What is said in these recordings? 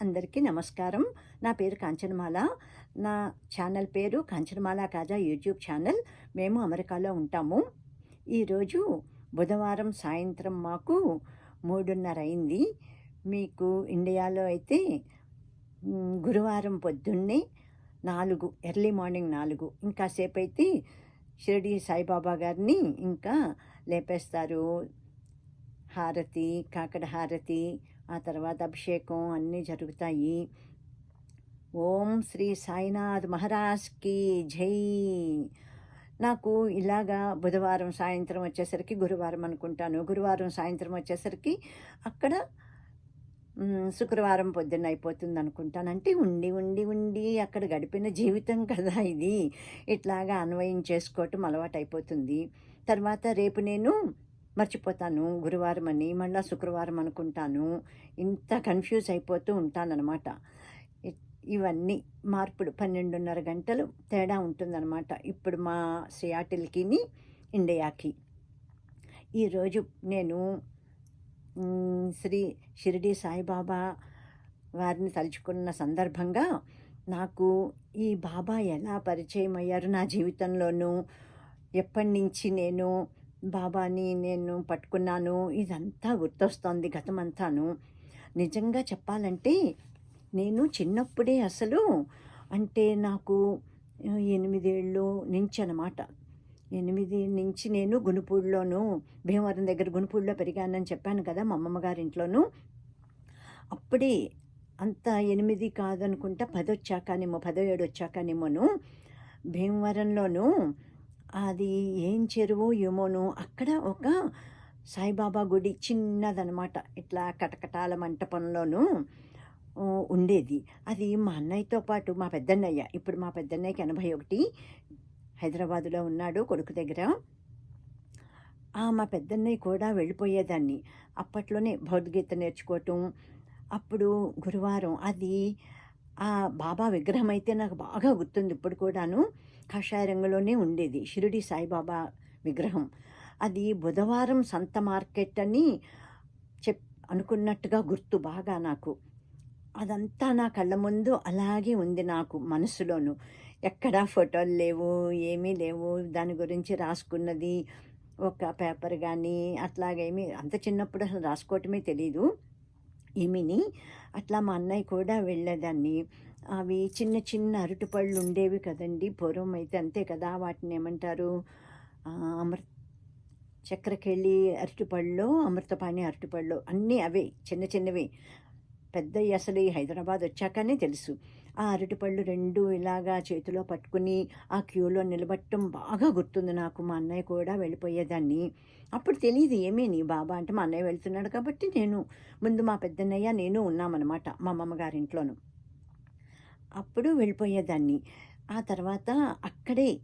అందరికీ నమస్కారం. నా పేరు కాంచనమాల. నా ఛానల్ పేరు కాంచనమాల కాజా యూట్యూబ్ ఛానల్. మేము అమెరికాలో ఉంటాము. ఈరోజు బుధవారం సాయంత్రం మాకు మూడున్నర అయింది. మీకు ఇండియాలో అయితే గురువారం పొద్దున్నే నాలుగు ఎర్లీ మార్నింగ్ నాలుగు. ఇంకా సేపు అయితే షిరిడి సాయిబాబా గారిని ఇంకా లేపేస్తారు. హారతి కాకడ హారతి ఆ తర్వాత అభిషేకం అన్నీ జరుగుతాయి. ఓం శ్రీ సాయినాథ్ మహారాజ్కి జై. నాకు ఇలాగా బుధవారం సాయంత్రం వచ్చేసరికి గురువారం అనుకుంటాను. గురువారం సాయంత్రం వచ్చేసరికి అక్కడ శుక్రవారం పొద్దున్న అయిపోతుంది అనుకుంటాను. అంటే ఉండి ఉండి ఉండి అక్కడ గడిపిన జీవితం కదా ఇది. ఇట్లాగా అన్వయం చేసుకోవటం అలవాటు అయిపోతుంది తర్వాత రేపు నేను మర్చిపోతాను గురువారం అని మళ్ళీ శుక్రవారం అనుకుంటాను ఇంత కన్ఫ్యూజ్ అయిపోతూ ఉంటానన్నమాట. ఇవన్నీ మార్పులు పన్నెండున్నర గంటలు తేడా ఉంటుందన్నమాట. ఇప్పుడు మా సియాటిల్కి ఇండియాకి. ఈరోజు నేను శ్రీ షిరిడి సాయిబాబా వారిని తలుచుకున్న సందర్భంగా నాకు ఈ బాబా ఎలా పరిచయం అయ్యారు నా జీవితంలోనూ? ఎప్పటి నుంచి నేను బాబాని నేను పట్టుకున్నాను. ఇదంతా గుర్తొస్తోంది గతమంతాను. నిజంగా చెప్పాలంటే నేను చిన్నప్పుడే అసలు అంటే నాకు ఎనిమిదేళ్ళు నుంచి అనమాట ఎనిమిది నుంచి నేను గునుపూడిలోను భీమవరం దగ్గర గునుపూడిలో పెరిగానని చెప్పాను కదా మా అమ్మమ్మ గారి ఇంట్లోనూ అప్పుడే అంత ఎనిమిది కాదనుకుంటా పది వచ్చాకనేమో పదో ఏడు వచ్చాకనేమోను భీమవరంలోను అది ఏం చెరువు ఏమోను అక్కడ ఒక సాయిబాబా గుడి చిన్నదనమాట. ఇట్లా కటకటాల మంటపంలోనూ ఉండేది. అది మా అన్నయ్యతో పాటు మా పెద్దన్నయ్య ఇప్పుడు మా పెద్దన్నయ్యకి ఎనభై ఒకటి హైదరాబాదులో ఉన్నాడు కొడుకు దగ్గర. మా పెద్దన్నయ్య కూడా వెళ్ళిపోయేదాన్ని. అప్పట్లోనే భగవద్గీత నేర్చుకోవటం అప్పుడు గురువారం అది ఆ బాబా విగ్రహం అయితే నాకు బాగా గుర్తుంది ఇప్పుడు కూడాను. కాషాయ రంగులోనే ఉండేది. షిరిడి సాయిబాబా విగ్రహం. అది బుధవారం సంత మార్కెట్ అని చెప్ అనుకున్నట్టుగా గుర్తు బాగా నాకు. అదంతా నా కళ్ళ ముందు అలాగే ఉంది నాకు మనసులోను. ఎక్కడా ఫోటోలు లేవు ఏమీ లేవు. దాని గురించి రాసుకున్నది ఒక పేపర్ కానీ అట్లాగేమీ అంత చిన్నప్పుడు అసలు రాసుకోవటమే తెలీదు. ఏమిని? అట్లా మా అన్నయ్య కూడా వెళ్ళేదాన్ని. అవి చిన్న చిన్న అరటిపళ్ళు ఉండేవి కదండి. పూర్వం అయితే అంతే కదా వాటిని ఏమంటారు? అమృ అమృత చక్రకెళ్ళి అరటిపళ్ళు అమృతపాణి అరటిపళ్ళు అన్నీ అవే చిన్న చిన్నవి. పెద్ద అసలు ఈ హైదరాబాద్ వచ్చాకనే తెలుసు. ఆ అరటిపళ్ళు రెండు ఇలాగా చేతిలో పట్టుకుని ఆ క్యూలో నిలబట్టడం బాగా గుర్తుంది నాకు. మా అన్నయ్య కూడా వెళ్ళిపోయేదాన్ని. అప్పుడు తెలియదు ఏమీ నీ బాబా అంటే మా అన్నయ్య వెళ్తున్నాడు కాబట్టి నేను ముందు మా పెద్దన్నయ్య నేను ఉన్నామన్నమాట మా అమ్మమ్మగారింట్లోనూ. అప్పుడు వెళ్ళిపోయేదాన్ని. ఆ తర్వాత అక్కడే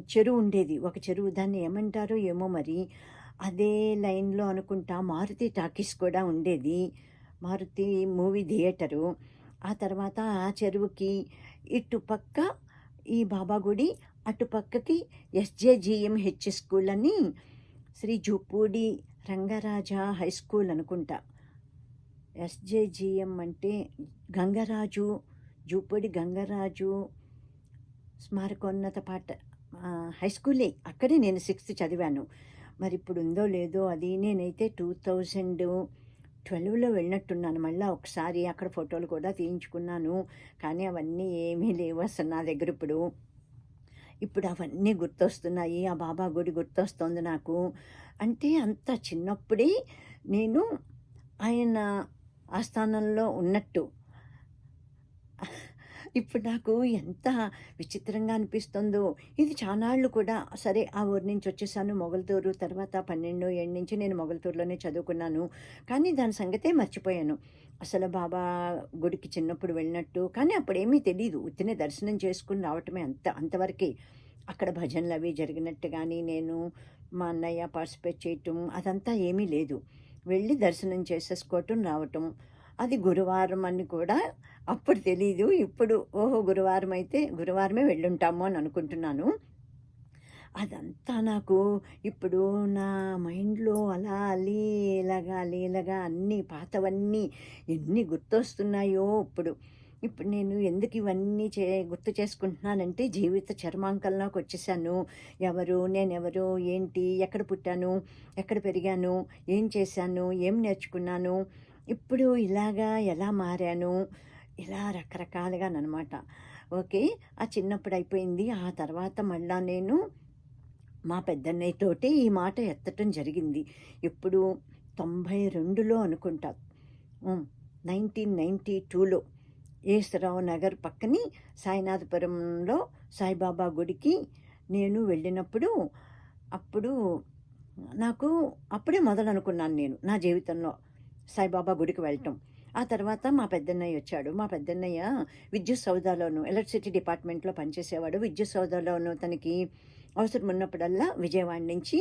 చెరువు ఉండేది. ఒక చెరువు దాన్ని ఏమంటారో ఏమో మరి. అదే లైన్లో అనుకుంటా మారుతి టాకీస్ కూడా ఉండేది. Maruti movie theatre. ఆ తర్వాత ఆ చెరువుకి ఇటుపక్క ఈ బాబా గుడి అటుపక్కకి S J G M H school అని శ్రీ జూపూడి రంగరాజా హై స్కూల్ అనుకుంటా. ఎస్జేజిఎం అంటే గంగరాజు జూపూడి గంగరాజు స్మారకోన్నత పాఠ హై స్కూలే. అక్కడే నేను సిక్స్త్ చదివాను. మరి ఇప్పుడు ఉందో లేదో అది నేనైతే టూ థౌజండ్ ట్వెల్వ్లో వెళ్ళినట్టున్నాను. మళ్ళీ ఒకసారి అక్కడ ఫోటోలు కూడా తీయించుకున్నాను. కానీ అవన్నీ ఏమీ లేవు అసలు నా దగ్గర ఇప్పుడు. ఇప్పుడు అవన్నీ గుర్తొస్తున్నాయి ఆ బాబా గుడి గుర్తొస్తుంది నాకు. అంటే అంత చిన్నప్పుడే నేను ఆయన ఆస్థానంలో ఉన్నట్టు. ఇప్పుడు నాకు ఎంత విచిత్రంగా అనిపిస్తుందో. ఇది చానాళ్ళు కూడా సరే ఆ ఊరి నుంచి వచ్చేసాను మొగల్తూరు తర్వాత పన్నెండు ఏడు నుంచి నేను మొగల్తూరులోనే చదువుకున్నాను. కానీ దాని సంగతే మర్చిపోయాను. అసలు బాబా గుడికి చిన్నప్పుడు వెళ్ళినట్టు కానీ అప్పుడేమీ తెలియదు ఉత్తినే దర్శనం చేసుకుని రావటమే అంత అంతవరకే. అక్కడ భజనలు అవి జరిగినట్టు కానీ నేను మా అన్నయ్య పార్టిసిపేట్ చేయటం అదంతా ఏమీ లేదు. వెళ్ళి దర్శనం చేసేసుకోవటం రావటం. అది గురువారం అని కూడా అప్పుడు తెలీదు. ఇప్పుడు ఓహో గురువారం అయితే గురువారమే వెళ్ళుంటాము అని అనుకుంటున్నాను. అదంతా నాకు ఇప్పుడు నా మైండ్‌లో అలా లీలగా, లీలగా అన్నీ పాతవన్నీ ఎన్ని గుర్తొస్తున్నాయో ఇప్పుడు. ఇప్పుడు నేను ఎందుకు ఇవన్నీ చే గుర్తు చేసుకుంటున్నానంటే జీవిత చర్మాంకంలోకి వచ్చేసాను. ఎవరు? నేనెవరు? ఏంటి? ఎక్కడ పుట్టాను? ఎక్కడ పెరిగాను? ఏం చేశాను? ఏం నేర్చుకున్నాను? ఇప్పుడు ఇలాగా ఎలా మారాను? ఇలా రకరకాలుగానమాట ఓకే. ఆ చిన్నప్పుడు అయిపోయింది. ఆ తర్వాత మళ్ళా నేను మా పెద్దన్నయ్యతోటే ఈ మాట ఎత్తటం జరిగింది. ఎప్పుడు 92లో అనుకుంటా. హ్మ్. 1992లో ఏసరావు నగర్ పక్కని సాయినాథపురంలో సాయిబాబా గుడికి నేను వెళ్ళినప్పుడు, అప్పుడు నాకు అప్పుడే మొదలనుకున్నాను నేను నా జీవితంలో సాయిబాబా గుడికి వెళ్ళటం. ఆ తర్వాత మా పెద్దన్నయ్య వచ్చాడు. మా పెద్దన్నయ్య విద్యుత్ సౌదాలోను ఎలక్ట్రిసిటీ డిపార్ట్మెంట్‌లో పనిచేసేవాడు. విద్యుత్ సౌదాలోను తనకి అవసరం ఉన్నప్పుడల్లా విజయవాడ నుంచి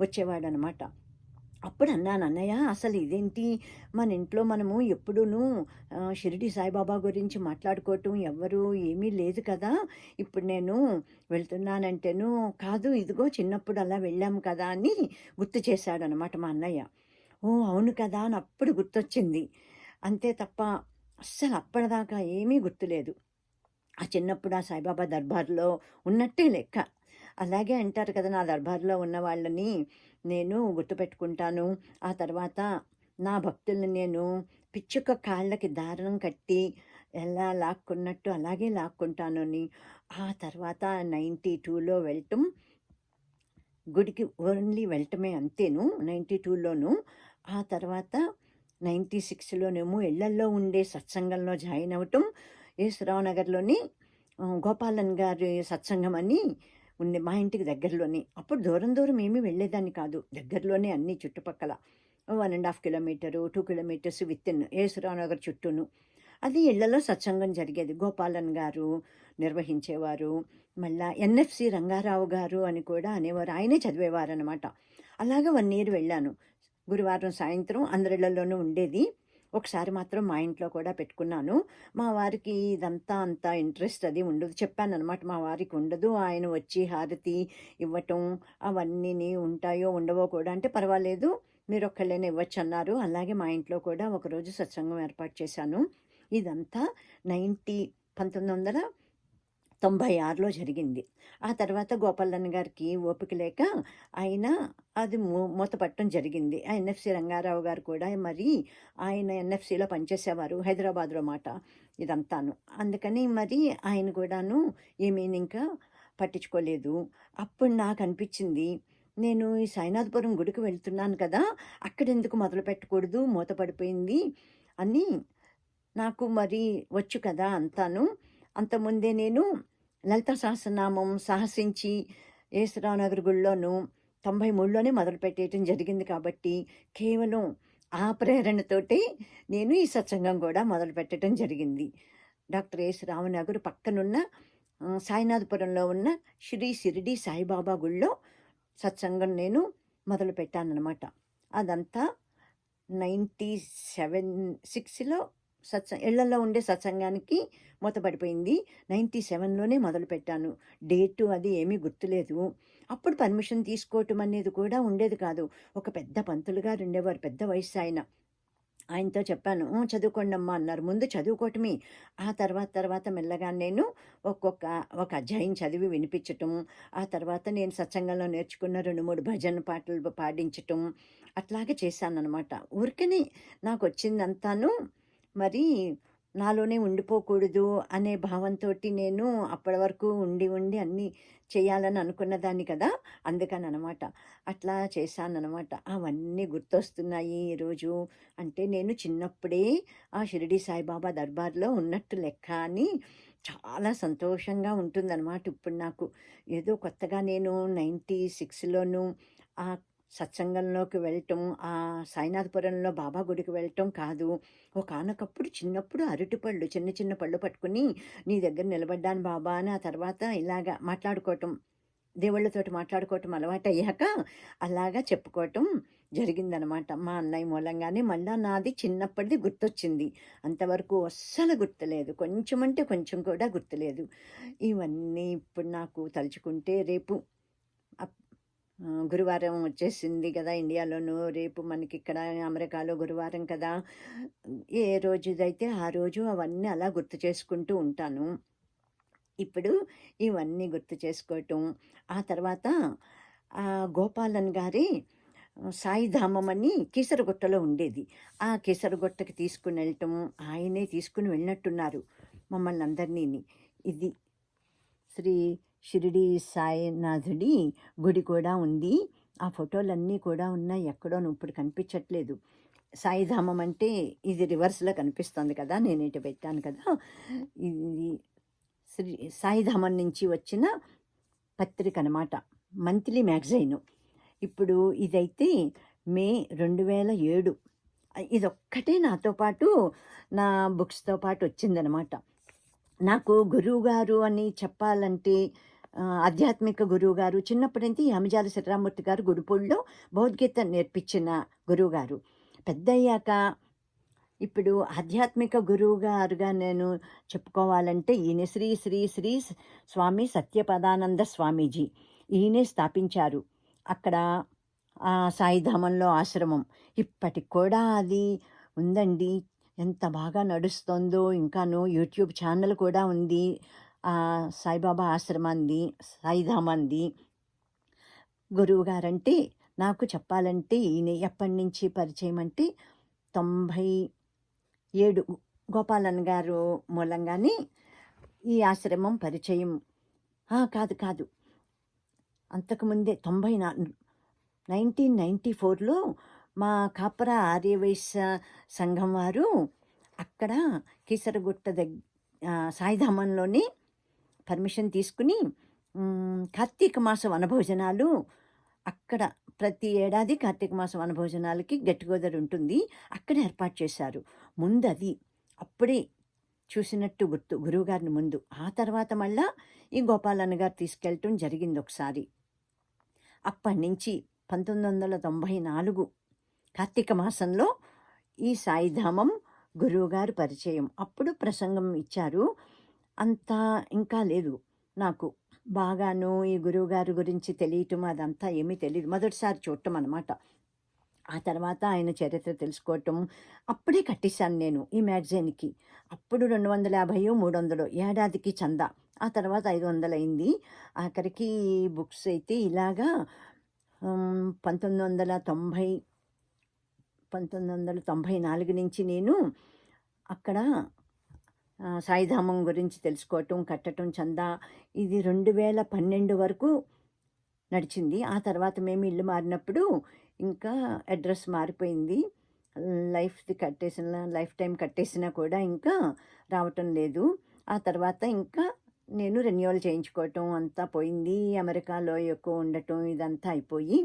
వచ్చేవాడనమాట. అప్పుడు అన్నాను, "అన్నయ్య అసలు ఇదేంటి మన ఇంట్లో మనము ఎప్పుడూను షిరిడి సాయిబాబా గురించి మాట్లాడుకోవటం ఎవ్వరు ఏమీ లేదు కదా! ఇప్పుడు నేను వెళ్తున్నానంటేను, కాదు ఇదిగో చిన్నప్పుడు అలా వెళ్ళాము కదా!" అని గుర్తు చేశాడనమాట మా అన్నయ్య. ఓ అవును కదా! అని అప్పుడు గుర్తొచ్చింది. అంతే తప్ప అస్సలు అప్పటిదాకా ఏమీ గుర్తులేదు. ఆ చిన్నప్పుడు ఆ సాయిబాబా దర్బార్‌లో ఉన్నట్టే లెక్క. అలాగే అంటారు కదా! నా దర్బార్‌లో ఉన్న వాళ్ళని నేను గుర్తుపెట్టుకుంటాను. ఆ తర్వాత నా భక్తుల్ని నేను పిచ్చుక కాళ్ళకి దారం కట్టి ఎలా లాక్కున్నట్టు అలాగే లాక్కుంటానని. ఆ తర్వాత 92లో వెళ్ళటం గుడికి ఓన్లీ వెళ్ళటమే అంతేను 92లోను. ఆ తర్వాత 96లోనేమో ఇళ్ళల్లో ఉండే సత్సంగంలో జాయిన్ అవటం ఏసరావు నగర్‌లోని గోపాలన్ గారి సత్సంగం అని ఉంది మా ఇంటికి దగ్గరలోనే. అప్పుడు దూరం దూరం ఏమీ వెళ్ళేదాన్ని కాదు. దగ్గరలోనే అన్ని చుట్టుపక్కల. One and half kilometre, two kilometres within Nagar చుట్టూను. అది ఇళ్ళలో సత్సంగం జరిగేది. గోపాలన్ గారు నిర్వహించేవారు. మళ్ళా ఎన్ఎఫ్‌సి రంగారావు గారు అని కూడా అనేవారు. ఆయనే చదివేవారనమాట. అలాగా వన్ ఇయర్ వెళ్ళాను. గురువారం సాయంత్రం అందరిళ్ళలోనూ ఉండేది. ఒకసారి మాత్రం మా ఇంట్లో కూడా పెట్టుకున్నాను. మా వారికి ఇదంతా అంత ఇంట్రెస్ట్ అది ఉండదు. చెప్పాను అనమాట మా వారికి ఉండదు. ఆయన వచ్చి హారతి ఇవ్వటం అవన్నీని ఉంటాయో ఉండవో కూడా అంటే పర్వాలేదు మీరు ఒక్కళ్ళైన ఇవ్వచ్చు అన్నారు అలాగే మా ఇంట్లో కూడా ఒకరోజు సత్సంగం ఏర్పాటు చేశాను. ఇదంతా నైంటీ పంతొమ్మిది వందల తొంభై ఆరులో జరిగింది. ఆ తర్వాత గోపాలన్న గారికి ఓపిక లేక ఆయన అది మూ మూతపట్టడం జరిగింది. ఆ ఎన్ఎఫ్‌సి రంగారావు గారు కూడా మరి ఆయన ఎన్ఎఫ్‌సిలో పనిచేసేవారు. హైదరాబాద్‌లో మాట ఇదంతాను. అందుకని మరి ఆయన కూడాను ఏమీ ఇంకా పట్టించుకోలేదు. అప్పుడు నాకు అనిపించింది నేను ఈ సాయినాథపురం గుడికి వెళ్తున్నాను కదా! అక్కడెందుకు మొదలుపెట్టకూడదు మూతపడిపోయింది అని నాకు మరి వచ్చు కదా అంతాను. అంతకుముందే నేను లలిత సహస్రనామం సాహసించి ఏసరావు నగర్ గుడిలోను 93లోనే మొదలుపెట్టేయటం జరిగింది కాబట్టి కేవలం ఆ ప్రేరణతోటి నేను ఈ సత్సంగం కూడా మొదలుపెట్టడం జరిగింది. డాక్టర్ ఎస్ రామనగర్ పక్కనున్న సాయినాథపురంలో ఉన్న శ్రీ షిరిడి సాయిబాబా గుడిలో సత్సంగం నేను మొదలుపెట్టాననమాట. అదంతా 97 6లో సత్స ఇళ్ళలో ఉండే సత్సంగానికి మూతపడిపోయింది. 97లోనే మొదలుపెట్టాను. డేటు అది ఏమీ గుర్తులేదు. అప్పుడు పర్మిషన్ తీసుకోవటం అనేది కూడా ఉండేది కాదు. ఒక పెద్ద పంతులు గారు ఉండేవారు. పెద్ద వయస్సాయన. ఆయనతో చెప్పాను. చదువుకోండి చదువుకోండమ్మా" అన్నారు. ముందు చదువుకోవటమే. ఆ తర్వాత తర్వాత మెల్లగా నేను ఒక్కొక్క ఒక అధ్యాయం చదివి వినిపించటం. ఆ తర్వాత నేను సత్సంగంలో నేర్చుకున్న 2, 3 భజన పాటలు పాడించటం అట్లాగే చేశాననమాట. ఊరికనే నాకొచ్చిందంతాను మరి నాలోనే ఉండిపోకూడదు అనే భావంతో నేను అప్పటి వరకు ఉండి ఉండి అన్నీ చేయాలని అనుకున్నదాన్ని కదా! అందుకని అనమాట అట్లా చేశానమాట అవన్నీ గుర్తొస్తున్నాయి ఈరోజు. అంటే నేను చిన్నప్పుడే ఆ షిరిడి సాయిబాబా దర్బార్‌లో ఉన్నట్టు లెక్క అని చాలా సంతోషంగా ఉంటుందన్నమాట ఇప్పుడు నాకు. ఏదో కొత్తగా నేను 96లోను ఆ సత్సంగంలోకి వెళ్ళటం, ఆ సాయినాథపురంలో బాబా గుడికి వెళ్ళటం కాదు. ఒకానొకప్పుడు చిన్నప్పుడు అరటి పళ్ళు చిన్న చిన్న పళ్ళు పట్టుకొని నీ దగ్గర నిలబడ్డాను బాబా అని ఆ తర్వాత ఇలాగా మాట్లాడుకోవటం. దేవుళ్ళతోటి మాట్లాడుకోవటం అలవాటయ్యాక అలాగా చెప్పుకోవటం జరిగిందనమాట. మా అన్నయ్య మూలంగానే మళ్ళా నాది చిన్నప్పటిది గుర్తొచ్చింది. అంతవరకు అస్సలు గుర్తులేదు. కొంచెం అంటే కొంచెం కూడా గుర్తులేదు. ఇవన్నీ ఇప్పుడు నాకు తలుచుకుంటే రేపు గురువారం వచ్చేసింది కదా! ఇండియాలోనూ రేపు మనకి ఇక్కడ అమెరికాలో గురువారం కదా! ఏ రోజుదైతే ఆ రోజు అవన్నీ అలా గుర్తు చేసుకుంటూ ఉంటాను. ఇప్పుడు ఇవన్నీ గుర్తు చేసుకోవటం. ఆ తర్వాత గోపాలన్ గారి సాయిధామం అని కీసరగుట్టలో ఉండేది. ఆ కీసరగుట్టకి తీసుకొనెళ్ళటం, ఆయనే తీసుకుని వెళ్ళినట్టున్నారు మమ్మల్ని అందరినీ ఇది శ్రీ షిరిడీ సాయినాథుడి గుడి కూడా ఉంది. ఆ ఫోటోలన్నీ కూడా ఉన్నాయి. ఎక్కడోను ఇప్పుడు కనిపించట్లేదు. సాయిధామం అంటే ఇది రివర్స్‌లో కనిపిస్తుంది కదా! నేను ఇటు పెట్టాను కదా! ఇది శ్రీ సాయిధామం నుంచి వచ్చిన పత్రిక అనమాట. Monthly magazine. ఇప్పుడు ఇదైతే మే రెండు వేల ఏడు ఇదొక్కటే నాతో పాటు నా బుక్స్‌తో పాటు వచ్చిందనమాట. నాకు గురువుగారు అని చెప్పాలంటే ఆధ్యాత్మిక గురువు గారు చిన్నప్పటి నుంచి యామిజాల శివరామూర్తి గారు గుడిపూడిలో భగవద్గీత నేర్పించిన గురువుగారు. పెద్దయ్యాక ఇప్పుడు ఆధ్యాత్మిక గురువు గారుగా నేను చెప్పుకోవాలంటే ఈయన శ్రీ శ్రీ శ్రీ స్వామి సత్యపదానంద స్వామీజీ. ఈయనే స్థాపించారు. అక్కడ ఆ సాయిధామంలో ఆశ్రమం. ఇప్పటికి కూడా అది ఉందండి. ఎంత బాగా నడుస్తుందో ఇంకాను యూట్యూబ్ ఛానల్ కూడా ఉంది. సాయిబాబా సాయిబాబా ఆశ్రమంది, సాయిధామంది. గురువుగారంటే నాకు చెప్పాలంటే ఈయన ఎప్పటినుంచి పరిచయం అంటే 97 గోపాలన్ గారు మూలంగానే ఈ ఆశ్రమం పరిచయం. కాదు కాదు. అంతకుముందే 94 1994లో మా కాపరా ఆర్యవైశ్య సంఘం వారు అక్కడ కీసరగుట్ట దగ్గ సాయిధామంలోని సాయిధామంలోనే పర్మిషన్ తీసుకొని కార్తీక మాస వనభోజనాలు అక్కడ ప్రతి ఏడాది కార్తీక మాసం వనభోజనాలకి గెట్ ఉంటుంది. అక్కడ ఏర్పాటు చేశారు. ముందది. అప్పుడే చూసినట్టు గుర్తు గురువుగారిని ముందు. ఆ తర్వాత మళ్ళా ఈ గోపాలన్న గారు తీసుకెళ్ళటం జరిగింది ఒకసారి అప్పటినుంచి 1994 కార్తీక మాసంలో ఈ సాయిధామం గురువుగారు పరిచయం. అప్పుడు ప్రసంగం ఇచ్చారు. అంత ఇంకా లేదు నాకు. బాగాను ఈ గురువుగారి గురించి తెలియటం అదంతా ఏమీ తెలియదు మొదటిసారి చూడటం అనమాట. ఆ తర్వాత ఆయన చరిత్ర తెలుసుకోవటం. అప్పుడే కట్టేశాను నేను ఈ మ్యాగజైన్‌కి. అప్పుడు 250 300 ఏడాదికి చందా. ఆ తర్వాత 500 అయింది. ఆఖరికి బుక్స్ అయితే ఇలాగా పంతొమ్మిది వందల తొంభై పంతొమ్మిది వందల తొంభై నాలుగు నుంచి నేను అక్కడ సాయిధామం గురించి తెలుసుకోవటం, కట్టటం చందా ఇది 2012 వరకు నడిచింది. ఆ తర్వాత మేము ఇల్లు మారినప్పుడు ఇంకా అడ్రస్ మారిపోయింది. లైఫ్‌ది కట్టేసిన లైఫ్ టైం కట్టేసినా కూడా ఇంకా రావటం లేదు. ఆ తర్వాత ఇంకా నేను రెన్యువల్ చేయించుకోవటం అంతా పోయింది. అమెరికాలో ఎక్కువ ఉండటం ఇదంతా అయిపోయి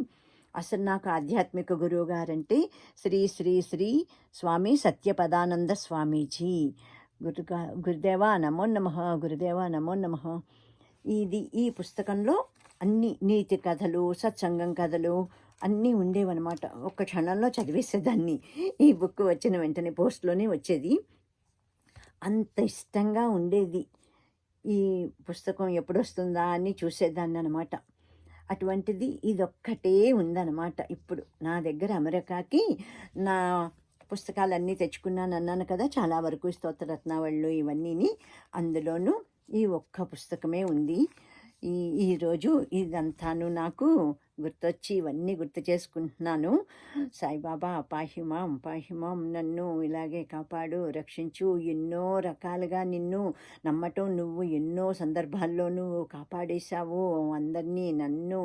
అసలు నాకు ఆధ్యాత్మిక గురువు గారంటే శ్రీ శ్రీ శ్రీ స్వామి సత్యపదానంద స్వామీజీ. గురుగా గురుదేవా నమో నమ గురుదేవా నమో నమ ఇది ఈ పుస్తకంలో అన్ని నీతి కథలు, సత్సంగం కథలు అన్నీ ఉండేవన్నమాట ఒక్క క్షణంలో చదివేసేదాన్ని. ఈ బుక్ వచ్చిన వెంటనే పోస్ట్‌లోనే వచ్చేది. అంత ఇష్టంగా ఉండేది. ఈ పుస్తకం ఎప్పుడొస్తుందా అని చూసేదాన్ని అనమాట అటువంటిది ఇదొక్కటే ఉందనమాట ఇప్పుడు. నా దగ్గర అమెరికాకి నా పుస్తకాలన్నీ తెచ్చుకున్నాను అన్నాను కదా! చాలా వరకు స్తోత్రరత్నావళులు ఇవన్నీని. అందులోనూ ఈ ఒక్క పుస్తకమే ఉంది. ఈ ఈరోజు ఇదంతాను నాకు గుర్తొచ్చి ఇవన్నీ గుర్తు చేసుకుంటున్నాను. సాయిబాబా అపాహిమాం పాహిమాం నన్ను ఇలాగే కాపాడు, రక్షించు. ఎన్నో రకాలుగా నిన్ను నమ్మటం నువ్వు ఎన్నో సందర్భాల్లో నువ్వు కాపాడేశావు అందరినీ, నన్ను,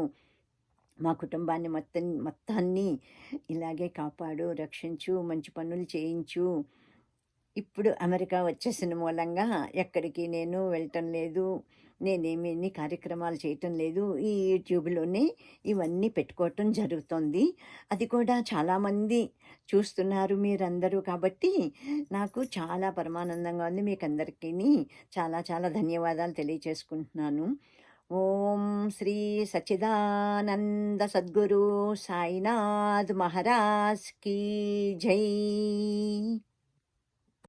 మా కుటుంబాన్ని మొత్తం మొత్తాన్ని ఇలాగే కాపాడు, రక్షించు, మంచి పనులు చేయించు. ఇప్పుడు అమెరికా వచ్చేసిన మూలంగా ఎక్కడికి నేను వెళ్ళటం లేదు. నేనేమి కార్యక్రమాలు చేయటం లేదు. ఈ యూట్యూబ్‌లోనే ఇవన్నీ పెట్టుకోవటం జరుగుతోంది. అది కూడా చాలామంది చూస్తున్నారు మీరందరూ కాబట్టి నాకు చాలా పరమానందంగా ఉంది. మీకందరికీని చాలా చాలా ధన్యవాదాలు తెలియచేసుకుంటున్నాను. ఓం శ్రీ సచిదానంద సద్గురు సాయినాథ్ మహారాజ్ కీ జై.